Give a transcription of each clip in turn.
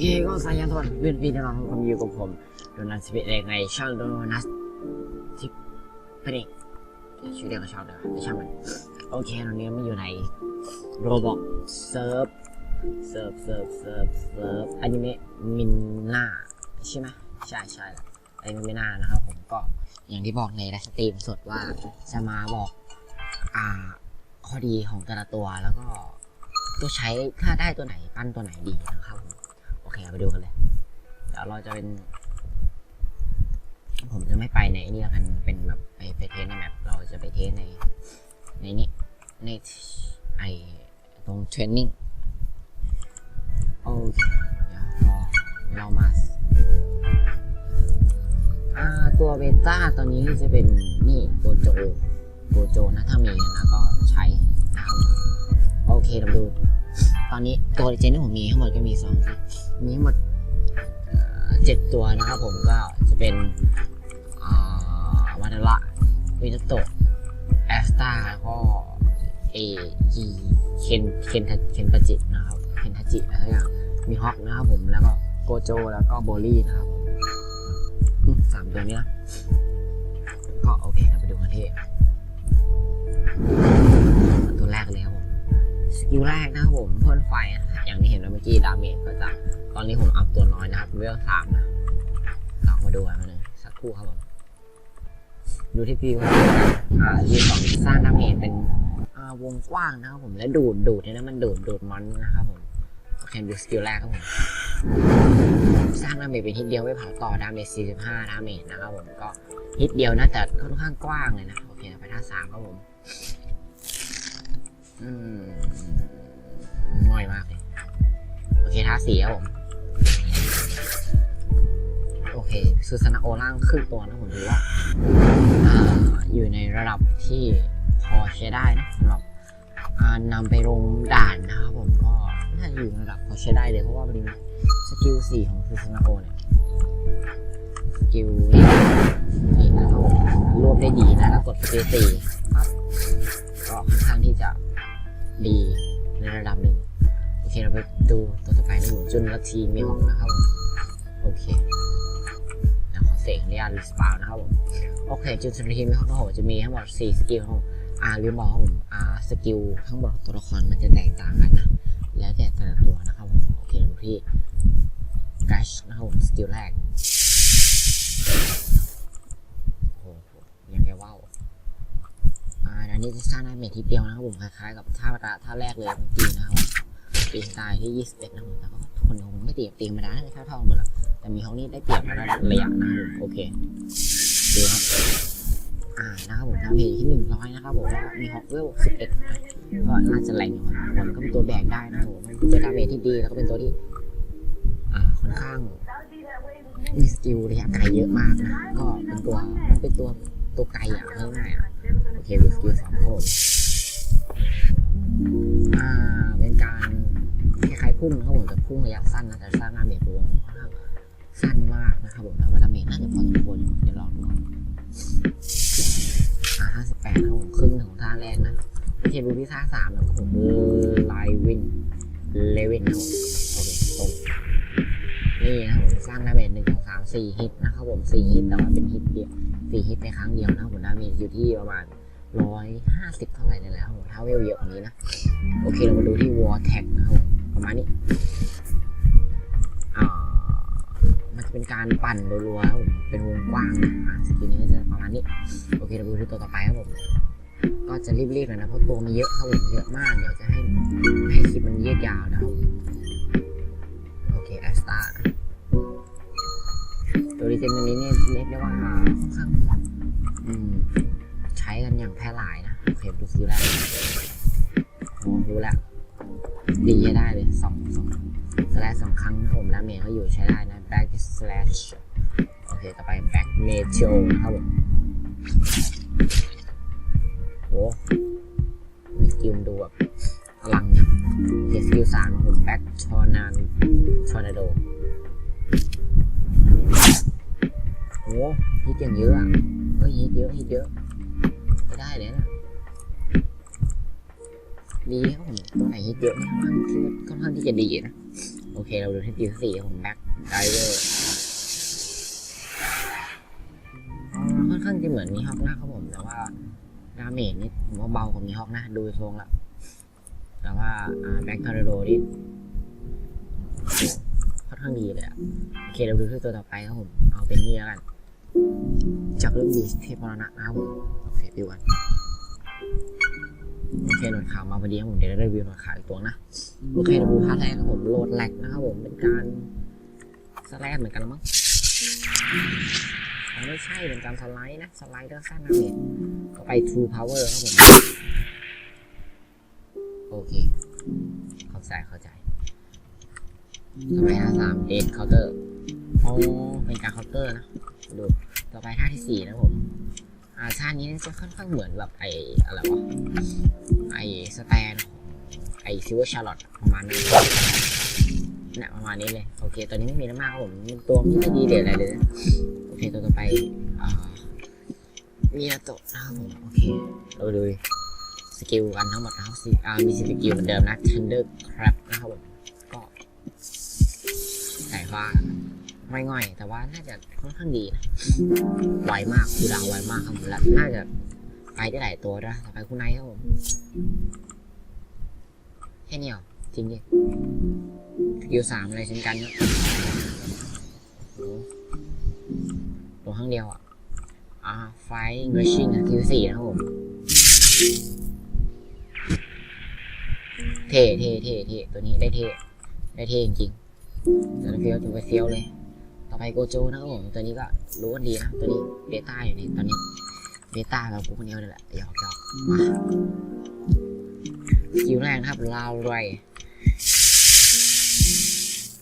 เคก็สายันสวัสดเพื่อนพี่น้องทุกคนอยู่กับผมโดนัทสิบเอ็ดเอกในช่องโดนัททิปเป็นเอกชื่อเรียกก็ชอบเลยไม่ช่างมันโอเคตอนนี้มันอยู่ในโรบอกเซิร์ฟเซิร์ฟเซิร์ฟเซิร์ฟเซิร์ฟอนิเมะมินนาใช่ไหมใช่ใช่แล้วอนิเมะมินนานะครับผมก็อย่างที่บอกในไลฟ์สตรีมสดว่าจะมาบอกอ่าข้อดีของแต่ละตัวแล้วก็ตัวใช้ถ้าได้ตัวไหนปั้นตัวไหนดีนะครับผม อเคไปดูกันเลย เดี๋ยวเราจะเป็น ผมจะไม่ไปในนี่แล้วกัน เป็นแบบไปไปเทสในแมปเราจะไปเทสใน ในนี้ในไอตรงเทรนนิ่งโอเคเดี๋ยวรอเรามาตัวเบต้าตอนนี้จะเป็นนี่โกโจโกโจนะถ้ามีนะก็ใช้นะครับโอเคเราดู ตอนนี้ตัวเจนที่ผมมีทั้งหมดก็มีสอง มีทั้งหมดเจ็ดตัวนะครับผมก็จะเป็นวานาระวินโตะแอสตาแล้วก็เอจีเคนเคนทเคนทาจินะครับเคนทาจิอะไรอย่างมีฮอกนะครับผมแล้วก็โกโจแล้วก็โบลี่นะครับผมสามตัวนี้นะก็โอเคเราไปดูกันที่ตัวแรกเลยครับผมสกิลแรกนะครับผมพ่นไฟอย่างที่เห็นเมื่อกี้ดาเมจก็จะ อนนี้ผมอัพตัวน้อยนะครับเรื่องสามนะลองมาดูกันมาเลยสักครู่ครับผมดูที่ฟิวครับอ่ายีสองสร้างดาเมจเป็นอ่าวงกว้างนะครับผมและดูดดูดเนี่ยนะมันดูดดูดมอนนะครับผมโอเคดูสกิลแรกครับผมสร้างดาเมจเป็นฮิตเดียวไม่เผาต่อดาเมจ45ดาเมจนะครับผมก็ฮิตเดียวนะแต่ค่อนข้างกว้างเลยนะโอเคไปท่าสามครับผมอืมง่อยมากเลยโอเคท่าสี่ครับผม ซูซานาโอล่างครึ่งตัวนะผมถือว่าอยู่ในระดับที่พอใช้ได้นะสำหรับนำไปลงด่านนะครับผมก็น่าจะอยู่ในระดับพอใช้ได้เลยเพราะว่ามันมีสกิลสี่ของซูซานาโอเนี่ยสกิลนี่นะครับรวบได้ดีนะแล้วกดสกิลสี่ปั๊บก็ค่อนข้างที่จะดีในระดับหนึ่งโอเคเราไปดูตัวต่อไปนะผมจุนลัททีมิลนะครับโอเค เดี๋ยวเสกอนุญารีสปาวนะครับผมโอเคจุนลัททีมิลของผมจะมีทั้งหมด4สกิลครับอ่าลืมบอกครับผมอ่าสกิลทั้งหมดตัวละครมันจะแตกต่างกันนะ แล้วแต่แต่ละตัวนะครับผมโอเคเราไปที่กัชนะครับผมสกิลแรกโอ้โหยังแกว่าวอ่าอันนี้จะสร้างดาเมจทีเดียวนะครับผมคล้ายๆกับท่าประท่าแรกเลยเมื่อกี้นะครับปีนตายที่ 21นะครับผมแต่ก็ คนคงไม่เตียบตีมาได้เท่าท่าหมดแล้วแต่มีห้องนี้ได้เปรียบในระดับระยะนะครับผมโอเคดูครับอ่านะครับผมดาเมจที่100นะครับผมว่ามีฮอกเวล11นะก็น่าจะแรงอยู่พอสมควรก็เป็นตัวแบกได้นะครับผมเป็นตัวดาเมจที่ดีแล้วก็เป็นตัวที่ อ่าค่อนข้างมีสกิลระยะไกลเยอะมากนะก็เป็นตัวมันเป็นตัวตัวไกลอะง่ายๆอะโอเควิสกิลสามโคตรอ่าเป็นการ พุ่งนะครับผมแต่พุ่งระยะสั้นนะแต่สร้างดาเมจรวมางสั้นมากนะครับผมแต่ว่าดาเมจน่าจะพอสมควรอยู่เดี๋ยวลองดูอ่าห้าสิบแปดนะครับผมครึ่งของท่าแรกนะไม่ใช่บูที่ท่าสามนะครับผมไลวินเลวินนะครับผมโอเคตรงนี่นะครับผมสร้างดาเมจหนึ่งสองสามสี่ฮิตนะครับผมสี่ฮิตแต่ว่าเป็นฮิตเดียวสี่ฮิตในครั้งเดียวนะครับผมดาเมจอยู่ที่ประมาณร้อยห้าสิบเท่าไหร่นี่แหละครับผมถ้าเวลเยอะกว่านี้นะ โอเคเรามาดูที่วอ r แท็กนะครับผม ประมาณนี้อ่ามันจะเป็นการปั่นรัวๆครับผมเป็นวงกว้างอ่าสกิลนี้จะประมาณนี้ โอเคเราดูที่ตัวต่อไปครับผมก็จะรีบๆหน่อยนะเพราะตัวมันเยอะครับผมเยอะมากเดี๋ยวจะให้ให้คลิปมันยืดยาวนะครับโอเคแอสตาตัวดีเจนตัวนี้เนี่ยเรียกได้ว่าค่อนข้างอืมใช้กันอย่างแพร่หลายนะโอเคดูซิแล้วโอ้รู้แล้ว ดีให้ได้เลยสองสองสแลชสองครั้งผมดาเมจก็อยู่ใช้ได้นะ back slash โอเค ต่อไป back m e t e o นะครับผมโอ้มีสกิลดูแบบพลังเนี่ยสกิลสามนะผม back tornado tornado โอ้ฮิตอย่างเยอะอะเฮ้ยฮิตเยอะฮิตเยอะไม่ได้เลยนะ ดีครับผมตัวไหนฮิตเยอะนี่ค่อนข้างที่ค่อนข้างที่จะดีนะ โอโอเค เราดูที่ Skill 4ของ Back Diver ค่อนข้างจะเหมือนมีฮอกนะครับผมแต่ว่าดาเมจนี่ผมว่าเบากว่ามีฮอกนะดูทรงละแต่ว่าแบ็กทอร์โดนี่ค่อนข้างดีเลยอะโอเคเราดูที่ตัวต่อไปครับผมเอาเป็นนี่แล้วกันจากเรื่องบีสเทพมรณะนะครับผมโอเคดูกัน โอเคหนวดขาวมาพอดีครับผมเดี๋ยวเรารีวิวหนวดขาวอีกตัวนะโอเคเราดูพาร์ทแรกครับผมโหลดแลกนะครับผมเป็นการสแลดเหมือนกันละมั้งอ๋อไม่ใช่เป็นการสไลด์นะสไลด์เดอร์สั้นนะเมจก็ไป True Power ครับผมโอเคเข้าใจเข้าใจต่อไปท่าสามเดทเคาน์เตอร์อ๋อเป็นการเคาน์เตอร์นะดูต่อไปท่าที่สี่นะผม อ่าท่านี้จะค่อนข้างเหมือนแบบไออะไรวะไอสแตนของไอซิลเวอร์ชาร์ลอตประมาณนั้นเนี่ยประมาณนี้เลย โอเค ตอนนี้ไม่มีน้ำมากครับผมตัวไม่ได้ดีเด่นอะไรเลยนะโอเค ตัวต่อไปอ่ามีนาโตะนะครับผมโอเคเราดูสกิลกันทั้งหมดนะครับสิอ่ามีสกิลเหมือนเดิมนะ Thunder Crab นะครับผมก็สายฟ้า ไม่ง่อย แต่ว่าน่าจะค่อนข้างดีนะไวมากคือดาวไวมากครับผมและน่าจะไปได้หลายตัวด้วยต่อไปคุณนท์ครับผมแค่นี้เหรอจริงดิสกิลสามอะไรเช่นกันครับโอ้ตัวข้างเดียวอะอ่าไฟเงรชิ่งสกิลสี่นะครับผมเท่เท่เท่เท่ตัวนี้ได้เท่ได้เท่จริงๆแต่ละเฟี้ยวถือว่าเฟี้ยวเลย ไปโกโจนะครับผมตัวนี้ก็รู้กันดีนะตัวนี้เบต้าอยู่ในตอนนี้เบต้าเรากูคนเดียวเลยแหละหยอกหยอกมาสกิลแรกนะครับลาวไร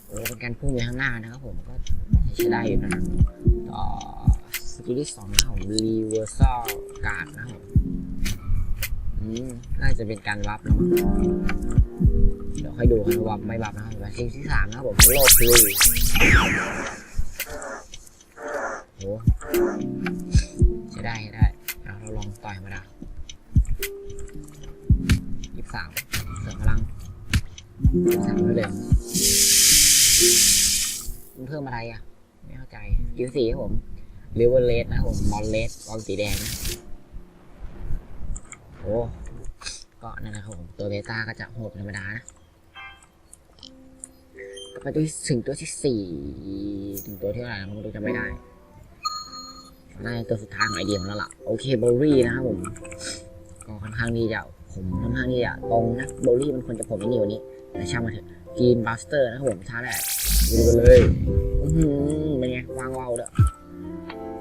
โอ้เป็นการพุ่งไปข้างหน้านะครับผมก็ใช้ได้อยู่นะต่อสกิลที่สองนะครับผมรีเวอร์ซัลการ์ดนะครับผมอืมน่าจะเป็นการวับแล้วมั้งเดี๋ยวค่อยดูกันวับไม่วับนะครับสกิลที่สามนะครับผมโลฟลู โหใช้ได้ใช้ได้เอาเราลองต่อยมาดายี่สิบสามเสริมพลังสามเลยมันเพิ่มอะไรอะ ไม่เข้าใจยิวสีครับผมเรเวอร์เลสนะผมมอนเลสกองสีแดงนะโอ้ก็นั่นแหละครับผม ตัวเบต้าก็จะโหดธรรมดานะไปตัวที่ถึงตัวที่สี่ถึงตัวที่เท่าไหร่ผมดูจำไม่ได้ น่าจะตัวสุดท้ายของไอเดียของเราละโอเคเบอร์รี่นะครับผมก็ค่อนข้างที่จะผมค่อนข้างที่จะตรงนะเบอร์รี่มันควรจะผมไอ้นี่วันนี้แต่ช่างมาเถอะกีนบัสเตอร์นะครับผมท่าแรกดูกันเลยอื้อหือเป็นไงวางเวาวเด้อ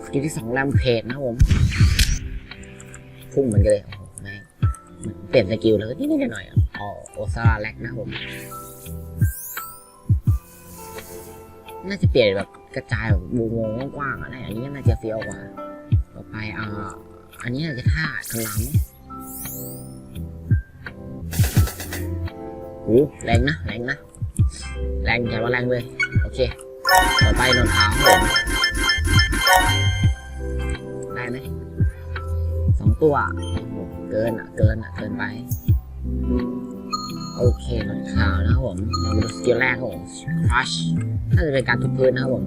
สกิลที่สองแรมเพจนะครับผมพุ่งเหมือนกันเลยโอ้โหแม่งเปลี่ยนสกิลแล้วก็นิดหน่อยอ๋อโอซาร่าแลกนะครับผมน่าจะเปลี่ยนแบบ กระจายแบบวงๆกว้างๆอะนะอันนี้น่าจะเฟี้ยวกว่า ต่อไปอ่าอันนี้น่าจะท่าคลามโอ้แรงนะแรงนะแรงแต่ว่าแรงเลย โอเค ต่อไปนอนขาวครับผมได้ไหมสองตัวเกินอะเกินอะเกินไป โอเคนอนขาวนะครับผมเรามาดูสกิลแรกครับผม crush น่าจะเป็นการทุบพื้นนะครับผม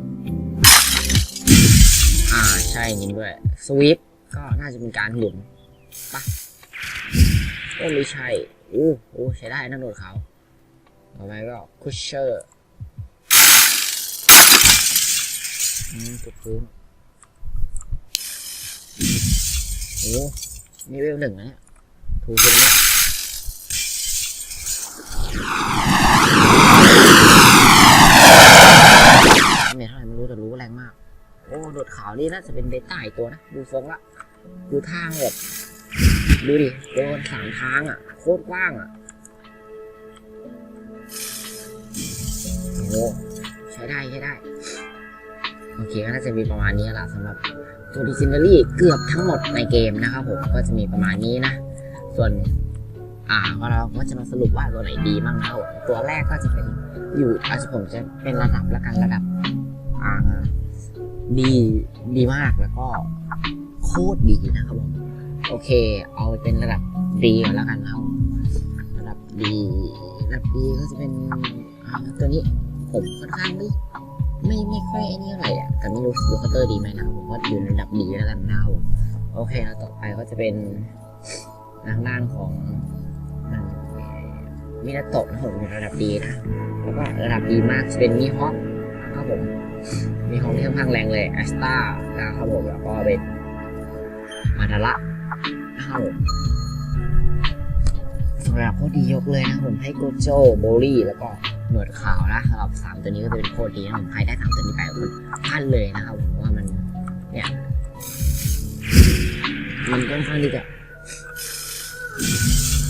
อ่าใช่จริงด้วยสวิปก็น่าจะเป็นการหมุนปะโอ้ไม่ใช่อู้โอ้ใช้ได้นะโดดเขาต่อไปก็คุชเชอร์อืมทุบพื้นโอ้นี่เวลหนึ่งนะเนี่ยถูกพื้นเนี่ย เมทเท่าไหร่ไม่รู้แต่รู้ว่าแรงมาก โอ้โดดขาวนี่น่าจะเป็นเบต้าอีกตัวนะ ดูทรงละ ดูทางแบบ ดูดิ โดนสามทางอะ โคตรกว้างอะ โอ้ใช้ได้ใช้ได้ โอเคก็น่าจะมีประมาณนี้แหละสำหรับตัวดิซินเดอรี่เกือบทั้งหมดในเกมนะครับผม ก็จะมีประมาณนี้นะ ส่วนอ่าก็เราก็จะมาสรุปว่าตัวไหนดีบ้างนะครับตัวแรกก็จะเป็นอยู่อาจจะผมจะเป็นระดับละกันระดับอ่า ดีดีมากแล้วก็โคตรดีนะครับผมโอเค เอาเป็นระดับดีก่อนแล้วกันนะครับระดับดีระดับดีก็จะเป็นตัวนี้ผมค่อนข้างไม่ไม่ไม่ค่อยไอ้นี่เท่าไหร่อะแต่ไม่รู้ลูคัตเตอร์ดีไหมนะผมว่าอยู่ในระดับดีแล้วกันนะครับโอเคแล้วต่อไปก็จะเป็นทางด้านของมันมินาโตะนะครับผมอยู่ระดับดีนะแล้วก็ระดับดีมากจะเป็นมีฮอป ครับผม มีฮอปที่ค่อนข้างแรงเลยแอสตานะครับผมแล้วก็เป็นมาดาระนะครับผมสำหรับโคตรดียกเลยนะผมให้โกโจโบลี่แล้วก็หนวดขาวนะสำหรับสามตัวนี้ก็เป็นโคตรดีนะผมใครได้สามตัวนี้ไปก็พลาดเลยนะครับผมว่ามันเนี่ยมันค่อนข้างที่จะ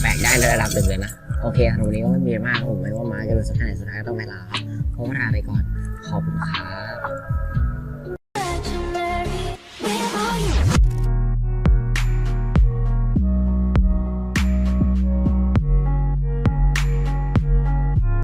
แบกได้ในระดับหนึ่งเลยนะ โอเคครับวันนี้ก็ไม่มีอะมากผมไม่ว่ามาจะเป็นสุดท้ายสุดท้ายก็ต้องเวลาครับเพราะว่าลาไปก่อน ขอบคุณครับ